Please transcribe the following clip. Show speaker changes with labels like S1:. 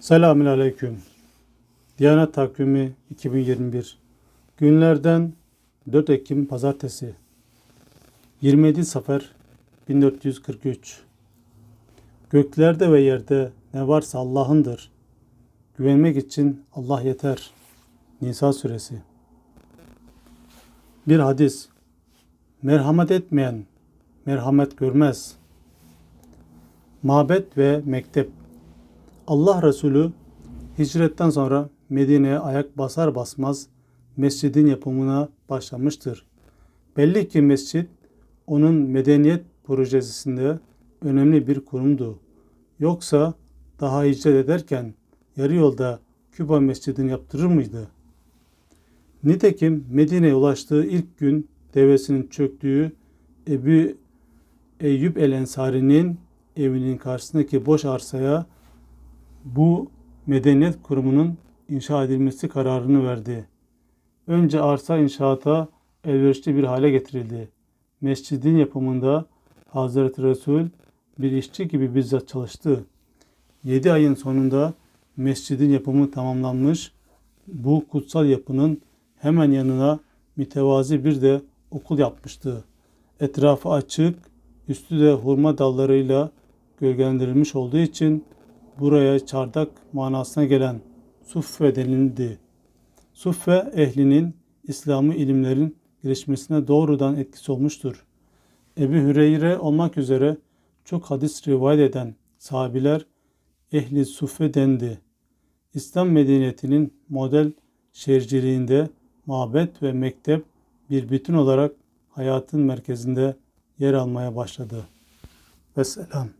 S1: Selamünaleyküm. Diyanet Takvimi 2021. Günlerden 4 Ekim Pazartesi. 27 Safer 1443. Göklerde ve yerde ne varsa Allah'ındır. Güvenmek için Allah yeter. Nisa suresi. Bir hadis. Merhamet etmeyen merhamet görmez. Mabet ve mektep. Allah Resulü hicretten sonra Medine'ye ayak basar basmaz mescidin yapımına başlamıştır. Belli ki mescit onun medeniyet projesinde önemli bir kurumdu. Yoksa daha hicret ederken yarı yolda Küba mescidini yaptırır mıydı? Nitekim Medine'ye ulaştığı ilk gün devesinin çöktüğü Ebu Eyyub el Ensari'nin evinin karşısındaki boş arsaya bu medeniyet kurumunun inşa edilmesi kararını verdi. Önce arsa inşaata elverişli bir hale getirildi. Mescidin yapımında Hazreti Resul bir işçi gibi bizzat çalıştı. 7 ayın sonunda mescidin yapımı tamamlanmış. Bu kutsal yapının hemen yanına mütevazi bir de okul yapmıştı. Etrafı açık, üstü de hurma dallarıyla gölgelendirilmiş olduğu için buraya çardak manasına gelen suffe denildi. Suffe ehlinin İslami ilimlerin gelişmesine doğrudan etkisi olmuştur. Ebu Hüreyre olmak üzere çok hadis rivayet eden sahabiler ehli suffe dendi. İslam medeniyetinin model şehirciliğinde mabet ve mektep bir bütün olarak hayatın merkezinde yer almaya başladı. Vesselam.